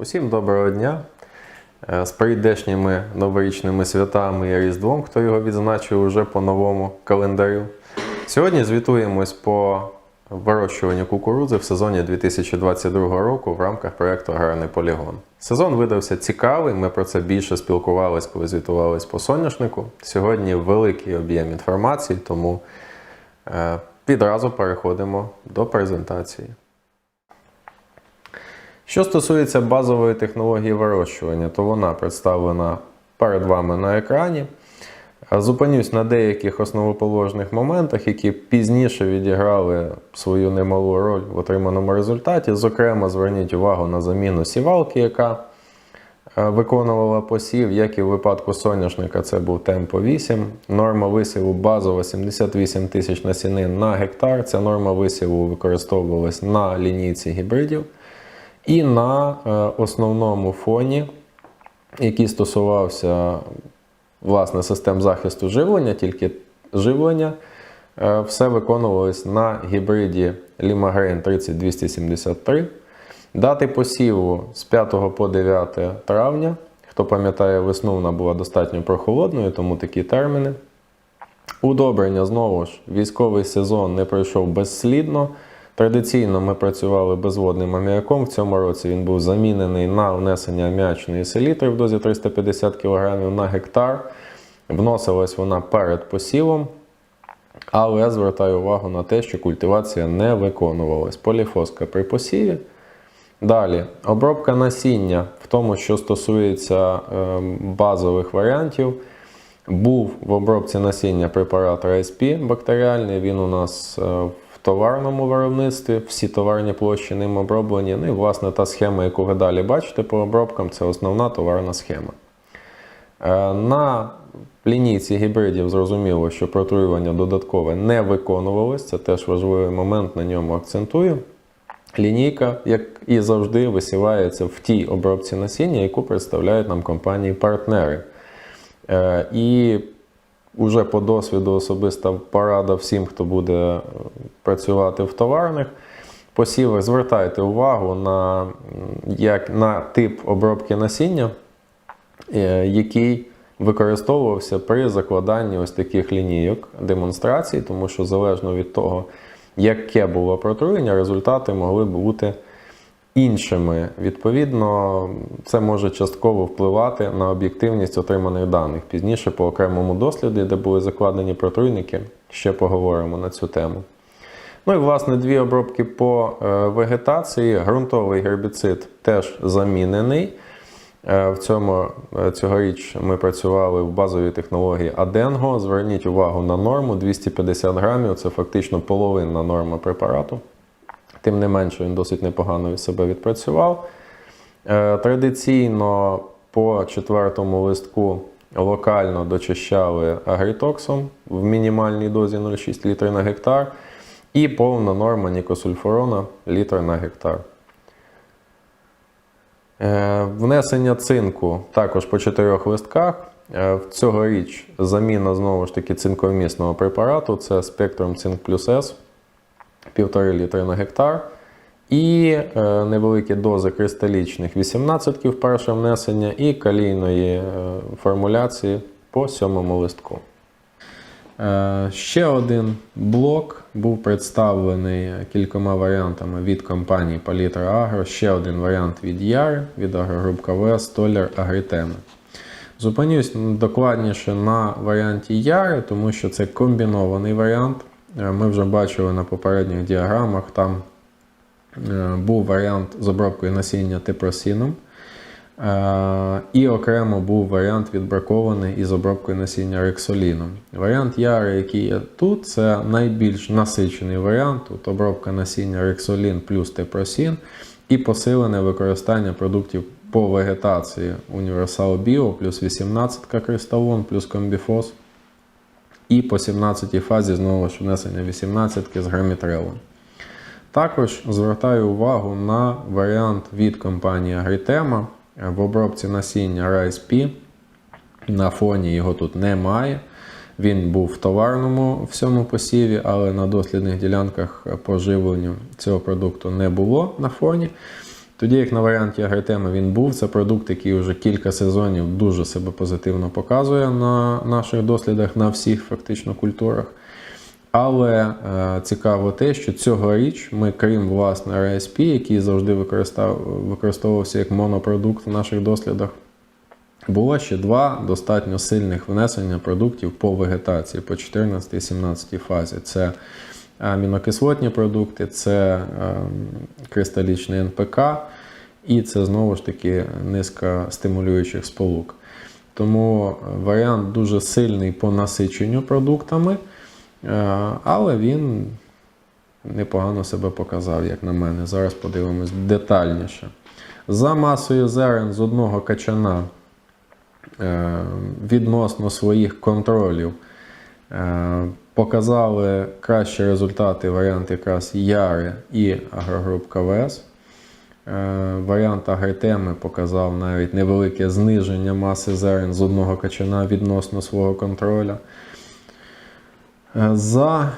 Усім доброго дня! Е, З прийдешніми новорічними святами і Різдвом, хто його відзначив уже по новому календарю. Сьогодні звітуємось по вирощуванню кукурудзи в сезоні 2022 року в рамках проєкту Аграрний полігон. Сезон видався цікавий, ми про це більше спілкувались, коли звітувались по соняшнику. Сьогодні великий об'єм інформації, тому е, відразу переходимо до презентації. Що стосується базової технології вирощування, то вона представлена перед вами на екрані. Зупинюсь на деяких основоположних моментах, які пізніше відіграли свою немалу роль в отриманому результаті. Зокрема, зверніть увагу на заміну сівалки, яка е, виконувала посів, як і в випадку соняшника, це був темпо 8. Норма висіву базова 78 тисяч насінин на гектар. Ця норма висіву використовувалась на лінійці гібридів. І на е, основному фоні, який стосувався власне систем захисту живлення, тільки живлення, е, все виконувалось на гібриді Limagrain 30273. Дати посіву з 5 по 9 травня. Хто пам'ятає, весну вона була достатньо прохолодною, тому такі терміни. Удобрення знову ж, військовий сезон не пройшов безслідно. Традиційно ми працювали безводним аміаком. В цьому році він був замінений на внесення аміачної селітри в дозі 350 кг на гектар. Вносилась вона перед посівом, але звертаю увагу на те, що культивація не виконувалась. Поліфоска при посіві. Далі, обробка насіння в тому, що стосується е, базових варіантів. Був в обробці насіння препарат RSP бактеріальний. Він у нас е, товарному виробництві, всі товарні площі ним оброблені. Ну і власне та схема, яку ви далі бачите по обробкам, це основна товарна схема. Е, На лінійці гібридів зрозуміло, що протруювання додаткове не виконувалось. Це теж важливий момент, на ньому акцентую. Лінійка, як і завжди, висівається в тій обробці насіння, яку представляють нам компанії-партнери. Е, І вже по досвіду особиста порада всім, хто буде е, працювати в товарних посівах, звертайте увагу на, як, на тип обробки насіння, е, який використовувався при закладанні ось таких лінійок демонстрацій, тому що залежно від того, яке було протруєння, результати могли бути іншими. Відповідно, це може частково впливати на об'єктивність отриманих даних. Пізніше по окремому досліді, де були закладені протруйники, ще поговоримо на цю тему. Ну і власне дві обробки по е, вегетації. Ґрунтовий гербіцид теж замінений. Е, В цьому е, цьогоріч ми працювали в базовій технології Аденго. Зверніть увагу на норму 250 грамів. Це фактично половинна норма препарату. Тим не менше, він досить непогано себе відпрацював. Е, Традиційно по четвертому листку локально дочищали агрітоксом в мінімальній дозі 0,6 літри на гектар. І повна норма нікосульфурона літр на гектар. Е, Внесення цинку також по чотирьох листках. Е, В цьогоріч заміна знову ж таки цинковмісного препарату це Spectrum Zinc Plus S 1,5 літри на гектар. І е, невеликі дози кристалічних 18 перше внесення і калійної е, формуляції по сьомому листку. Е, Ще один блок був представлений кількома варіантами від компанії Palitra Agro. Ще один варіант від Яри, від агрогруп КВС, Столяр Агрітеми. Зупинюсь докладніше на варіанті Яри, тому що це комбінований варіант. Е, Ми вже бачили на попередніх діаграмах, там е, був варіант з обробкою насіння типросіном. Е, І окремо був варіант відбракований із обробкою насіння рексоліном. Варіант Яри, який є тут, це найбільш насичений варіант. Тут обробка насіння рексолін плюс тепросін і посилене використання продуктів по вегетації Універсал Біо плюс 18 кристалон плюс комбіфос. І по 17 фазі знову ж внесення 18 з грамітрелом. Також звертаю увагу на варіант від компанії Agritema в обробці насіння Rice P. На фоні його тут немає. Він був в товарному всьому посіві, але на дослідних ділянках по живленню цього продукту не було на фоні. Тоді як на варіанті Агротеми він був, це продукт, який вже кілька сезонів дуже себе позитивно показує на наших дослідах на всіх фактично культурах. Але е, цікаво те, що цьогоріч ми, крім власне RSP, який завжди використовувався як монопродукт в наших дослідах, було ще два достатньо сильних внесення продуктів по вегетації по 14 і 17 фазі. Це амінокислотні продукти, це е, кристалічний НПК, і це знову ж таки низка стимулюючих сполук. Тому варіант дуже сильний по насиченню продуктами, е, але він непогано себе показав, як на мене. Зараз подивимось детальніше. За масою зерен з одного качана е, відносно своїх контролів е, показали кращі результати варіант якраз Яри і Агрогруп КВС. Е, Варіант Агритеми показав навіть невелике зниження маси зерен з одного качана відносно свого контроля. Е, За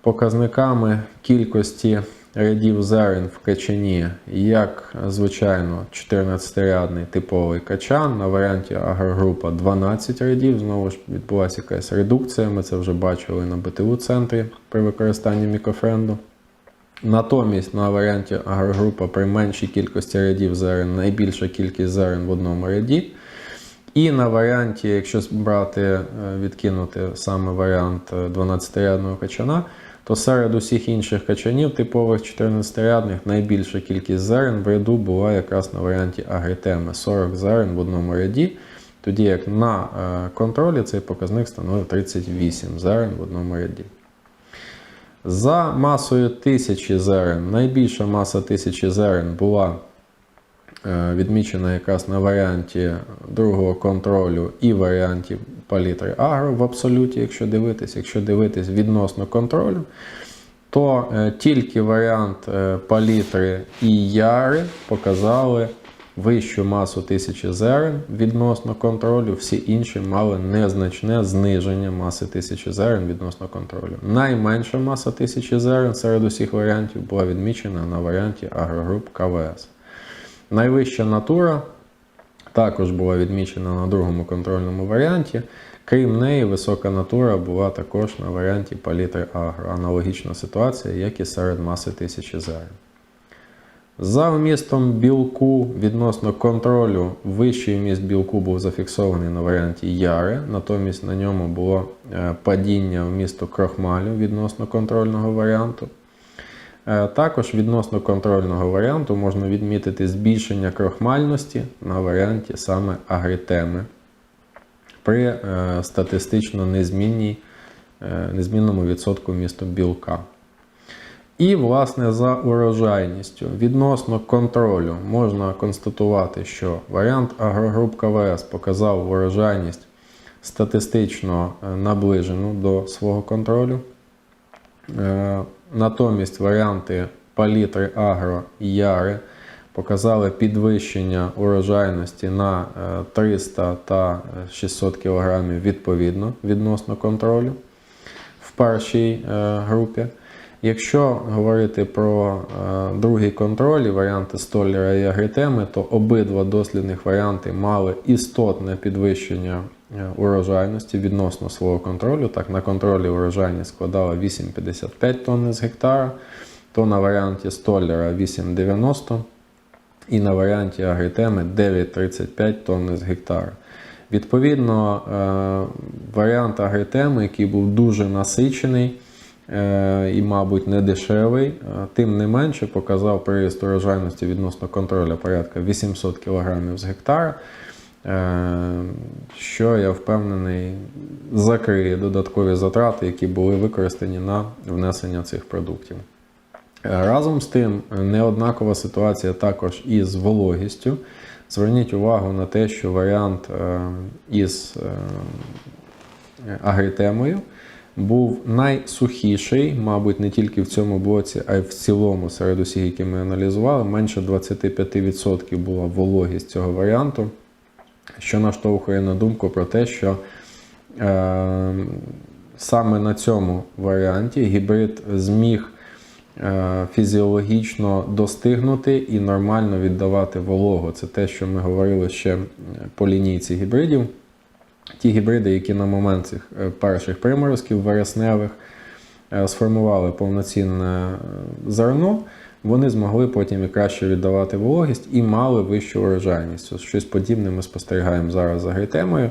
показниками кількості рядів зерен в качані, як звичайно, 14-рядний типовий качан, на варіанті агрогрупа 12 рядів. Знову ж відбулася якась редукція. Ми це вже бачили на БТУ центрі при використанні мікрофренду. Натомість на варіанті агрогрупа при меншій кількості рядів зерен найбільша кількість зерен в одному ряді. І на варіанті, якщо брати, е, відкинути саме варіант 12-рядного качана, то серед усіх інших качанів, типових 14-рядних, найбільша кількість зерен в ряду була якраз на варіанті агритеми 40 зерен в одному ряді. Тоді як на е, контролі цей показник становив 38 зерен в одному ряді. За масою тисячі зерен, найбільша маса тисячі зерен була е, відмічена якраз на варіанті другого контролю і варіанті палітри агро в абсолюті, якщо дивитись, якщо дивитись відносно контролю, то е, тільки варіант е, палітри і яри показали вищу масу тисячі зерен відносно контролю, всі інші мали незначне зниження маси тисячі зерен відносно контролю. Найменша маса тисячі зерен серед усіх варіантів була відмічена на варіанті агрогруп КВС. Найвища натура також була відмічена на другому контрольному варіанті. Крім неї, висока натура була також на варіанті палітри агро. Аналогічна ситуація, як і серед маси тисячі зерен. За вмістом білку відносно контролю, вищий вміст білку був зафіксований на варіанті Яри, натомість на ньому було е, падіння вмісту крохмалю відносно контрольного варіанту. Е, Також відносно контрольного варіанту можна відмітити збільшення крохмальності на варіанті саме агритеми при е, статистично е, незмінному відсотку вмісту білка. І, власне, за урожайністю відносно контролю можна констатувати, що варіант агрогруп КВС показав урожайність статистично наближену до свого контролю. Е, Натомість варіанти палітри агро і яри показали підвищення урожайності на е, 300 та 600 кг відповідно відносно контролю в першій е, групі. Якщо говорити про е, другий контроль, і варіанти Столлера і Агритеми, то обидва дослідних варіанти мали істотне підвищення е, урожайності відносно свого контролю. Так, на контролі урожайність складала 8,55 тонни з гектара, то на варіанті Столлера 8,90 і на варіанті Агритеми 9,35 тонни з гектара. Відповідно, е, варіант Агритеми, який був дуже насичений, е, і, мабуть, не дешевий, е, тим не менше показав приріст урожайності відносно контроля порядка 800 кг з гектара, е, що я впевнений закриє додаткові затрати, які були використані на внесення цих продуктів. Е, Разом з тим, неоднакова ситуація також із вологістю. Зверніть увагу на те, що варіант е, із е, агритемою був найсухіший, мабуть, не тільки в цьому блоці, а й в цілому серед усіх, які ми аналізували. Менше 25% була вологість цього варіанту, що наштовхує на думку про те, що е, саме на цьому варіанті гібрид зміг е, фізіологічно достигнути і нормально віддавати вологу. Це те, що ми говорили ще е, по лінійці гібридів. Ті гібриди, які на момент цих е, перших приморозків вересневих е, сформували повноцінне зерно, вони змогли потім і краще віддавати вологість і мали вищу урожайність. Щось подібне ми спостерігаємо зараз за гритемою.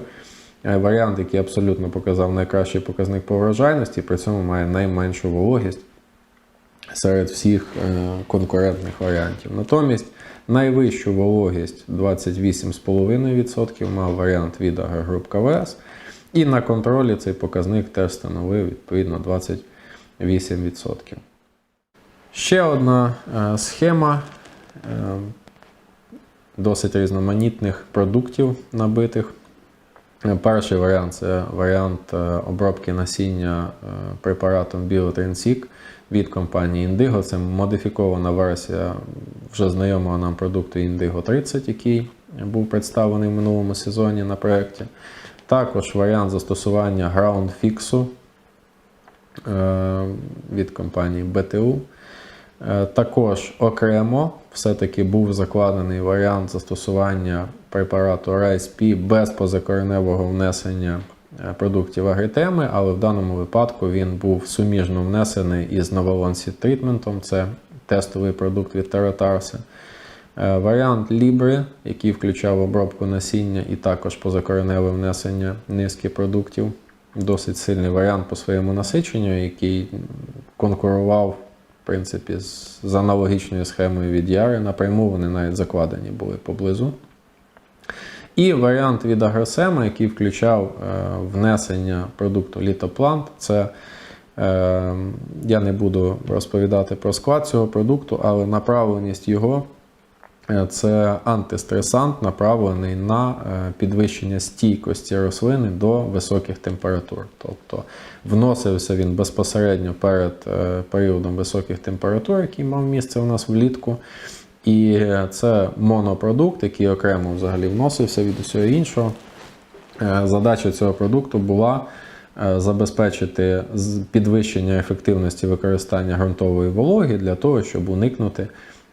Е, Варіант, який абсолютно показав найкращий показник по врожайності, при цьому має найменшу вологість серед всіх е, конкурентних варіантів. Натомість найвищу вологість 28,5% мав варіант від Агрогруп КВС. І на контролі цей показник теж становив відповідно 28%. Ще одна е, схема е, досить різноманітних продуктів набитих. Е, Перший варіант це варіант обробки насіння препаратом Біотринсік від компанії Indigo. Це модифікована версія вже знайомого нам продукту Indigo 30, який був представлений в минулому сезоні на проєкті. Також варіант застосування Ground Fix від компанії BTU. Е, Також окремо все-таки був закладений варіант застосування препарату RISP без позакореневого внесення е, продуктів агритеми, але в даному випадку він був суміжно внесений із Seed Treatment, це тестовий продукт від Тератарси. Е, Варіант Libre, який включав обробку насіння і також позакореневе внесення низки продуктів. Досить сильний варіант по своєму насиченню, який конкурував принципі, з, аналогічною схемою від Яри. Напряму вони навіть закладені були поблизу. І варіант від Агросема, який включав е, внесення продукту Літоплант. Це е, я не буду розповідати про склад цього продукту, але направленість його це антистресант, направлений на е, підвищення стійкості рослини до високих температур. Тобто вносився він безпосередньо перед е, періодом високих температур, який мав місце у нас влітку. І це монопродукт, який окремо взагалі вносився від усього іншого. Е, Задача цього продукту була е, забезпечити підвищення ефективності використання ґрунтової вологи для того, щоб уникнути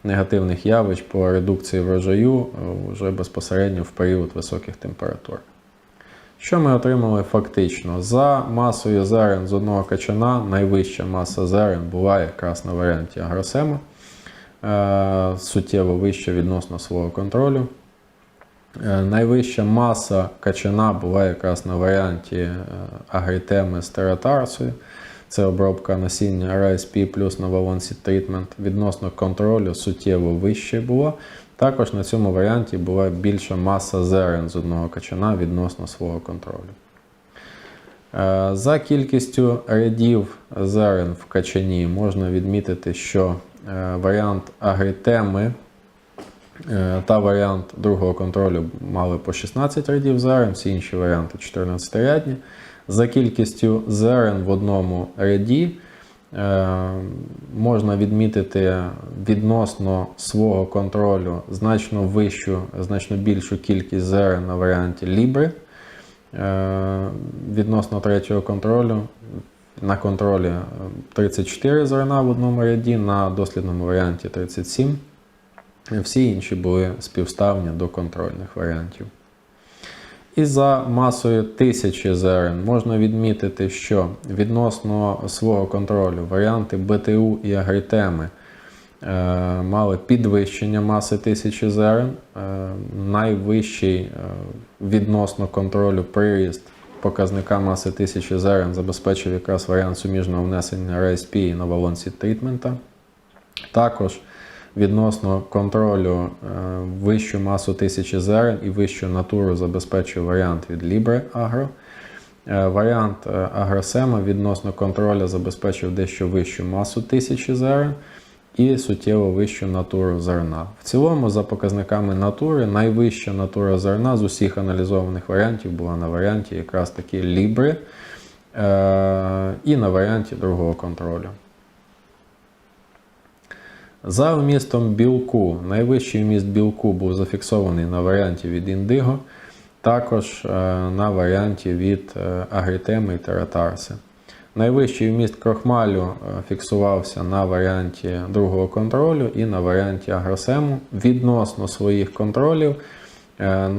негативних явищ по редукції врожаю е, вже безпосередньо в період високих температур. Що ми отримали фактично? За масою зерен з одного качана найвища маса зерен була якраз на варіанті агросема е, суттєво вища відносно свого контролю. Е, Найвища маса качана була якраз на варіанті агрітеми з тератарсою. Це обробка насіння RSP плюс Novalon Seed Treatment. Відносно контролю суттєво вище було. Також на цьому варіанті була більша маса зерен з одного качана відносно свого контролю. Е, За кількістю рядів зерен в качані можна відмітити, що е, варіант агрітеми е, та варіант другого контролю мали по 16 рядів зерен, всі інші варіанти 14 рядні. За кількістю зерен в одному ряді е, можна відмітити відносно свого контролю значно вищу, значно більшу кількість зерен на варіанті Libre. Е, Відносно третього контролю на контролі е, 34 зерна в одному ряді, на дослідному варіанті 37. Всі інші були співставні до контрольних варіантів. І за масою тисячі зерен можна відмітити, що відносно свого контролю варіанти БТУ і агрітеми е, мали підвищення маси тисячі зерен. Е, найвищий е, відносно контролю приріст показника маси тисячі зерен забезпечив якраз варіант суміжного внесення RSP і Seed Treatment. Також відносно контролю е, вищу масу тисячі зерен і вищу натуру забезпечує варіант від Libre Agro. Е, Варіант е, Агросема відносно контролю забезпечив дещо вищу масу тисячі зерен і суттєво вищу натуру зерна. В цілому, за показниками натури, найвища натура зерна з усіх аналізованих варіантів була на варіанті якраз таки Libre і на варіанті другого контролю. За вмістом білку, найвищий вміст білку був зафіксований на варіанті від Indigo, також е, на варіанті від е, Агрітеми і Тератарси. Найвищий вміст крохмалю е, фіксувався на варіанті другого контролю і на варіанті агросему. Відносно своїх контролів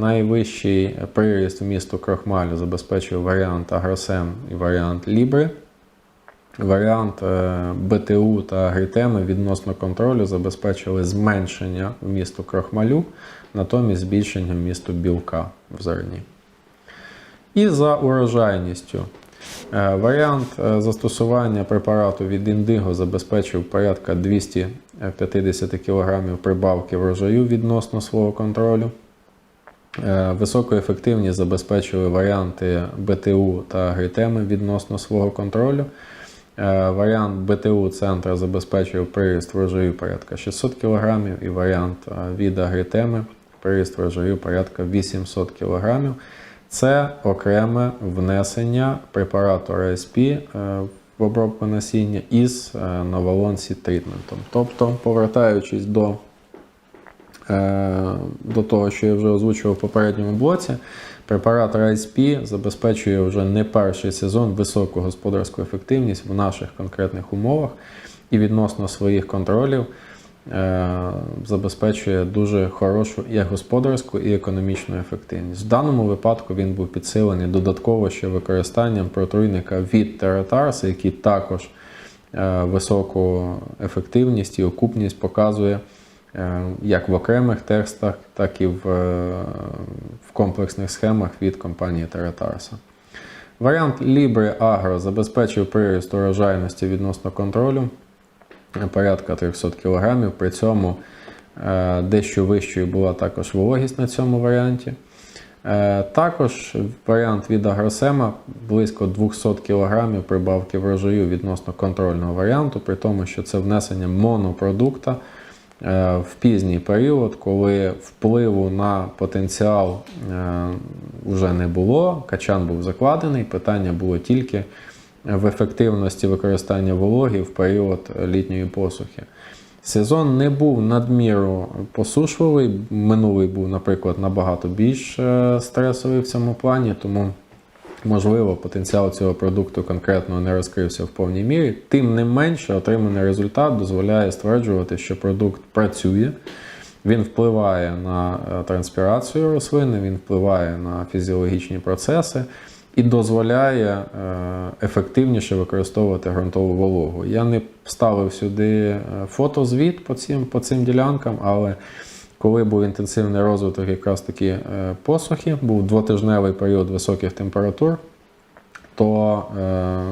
найвищий приріст вмісту крохмалю забезпечив варіант агросем і варіант Лібри. Варіант е, БТУ та агрітеми відносно контролю забезпечили зменшення вмісту крохмалю, натомість збільшення вмісту білка в зерні. І за урожайністю. Е, Варіант е, застосування препарату від індиго забезпечив порядка 250 кг прибавки врожаю відносно свого контролю. Високу ефективність забезпечили варіанти БТУ та агрітеми відносно свого контролю. Е, Варіант БТУ центра забезпечив приріст врожаю порядка 600 кг і варіант е, від агритеми приріст врожаю порядка 800 кг. Це окреме внесення препарату РСП е, в обробку насіння із новолонсі трітментом. Тобто, повертаючись до до того, що я вже озвучував в попередньому блоці, препарат RSP забезпечує вже не перший сезон високу господарську ефективність в наших конкретних умовах і відносно своїх контролів е, забезпечує дуже хорошу і господарську, і економічну ефективність. В даному випадку він був підсилений додатково ще використанням протруйника від Тератарс, який також е, високу ефективність і окупність показує е, як в окремих текстах, так і в, е, в комплексних схемах від компанії Тератарса. Варіант Libre Agro забезпечив приріст урожайності відносно контролю е, порядка 300 кг. При цьому е, дещо вищою була також вологість на цьому варіанті. Е, Також варіант від Агросема близько 200 кг прибавки врожаю відносно контрольного варіанту, при тому, що це внесення монопродукта е, в пізній період, коли впливу на потенціал е, вже не було, качан був закладений, питання було тільки в ефективності використання вологи в період літньої посухи. Сезон не був надміру посушливий. Минулий був, наприклад, набагато більш е, стресовий в цьому плані, тому, можливо, потенціал цього продукту конкретно не розкрився в повній мірі. Тим не менше, отриманий результат дозволяє стверджувати, що продукт працює. Він впливає на е, транспірацію рослини, він впливає на фізіологічні процеси і дозволяє е, ефективніше використовувати ґрунтову вологу. Я не вставив сюди е, фотозвіт по цим, по цим ділянкам, але коли був інтенсивний розвиток якраз таки е, посухи, був двотижневий період високих температур, то е,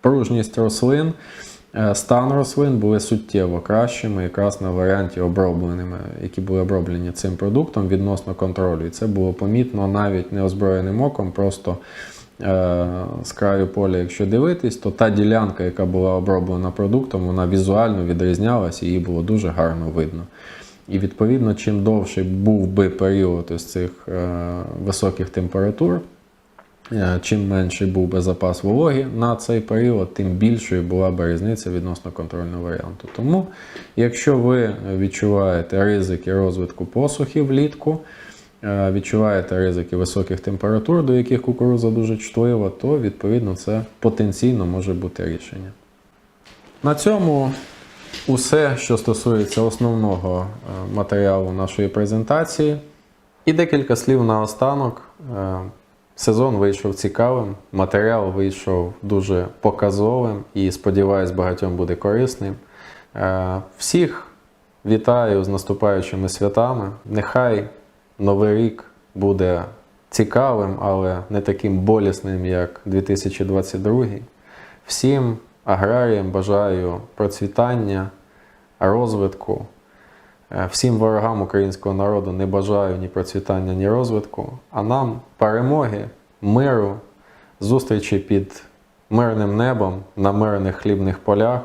пружність рослин, е, стан рослин були суттєво кращими якраз на варіанті обробленими, які були оброблені цим продуктом відносно контролю. І це було помітно навіть неозброєним оком, просто з краю поля, якщо дивитись, то та ділянка, яка була оброблена продуктом, вона візуально відрізнялася і її було дуже гарно видно. І відповідно, чим довший був би період із цих е, високих температур, е, чим менший був би запас вологи на цей період, тим більшою була б різниця відносно контрольного варіанту. Тому, якщо ви відчуваєте ризики розвитку посухи влітку, е, відчуваєте ризики високих температур, до яких кукурудза дуже чутлива, то відповідно це потенційно може бути рішення. На цьому усе, що стосується основного е, матеріалу нашої презентації. І декілька слів наостанок. Е, Сезон вийшов цікавим, матеріал вийшов дуже показовим і, сподіваюсь, багатьом буде корисним. Е, Всіх вітаю з наступаючими святами. Нехай Новий рік буде цікавим, але не таким болісним, як 2022. Всім аграріям бажаю процвітання, розвитку. Е, Всім ворогам українського народу не бажаю ні процвітання, ні розвитку, а нам перемоги, миру, зустрічі під мирним небом на мирних хлібних полях.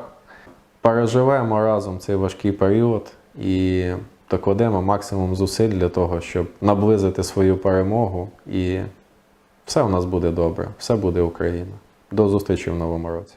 Переживемо разом цей важкий період і докладемо максимум зусиль для того, щоб наблизити свою перемогу. І все у нас буде добре, все буде Україна. До зустрічі в новому році.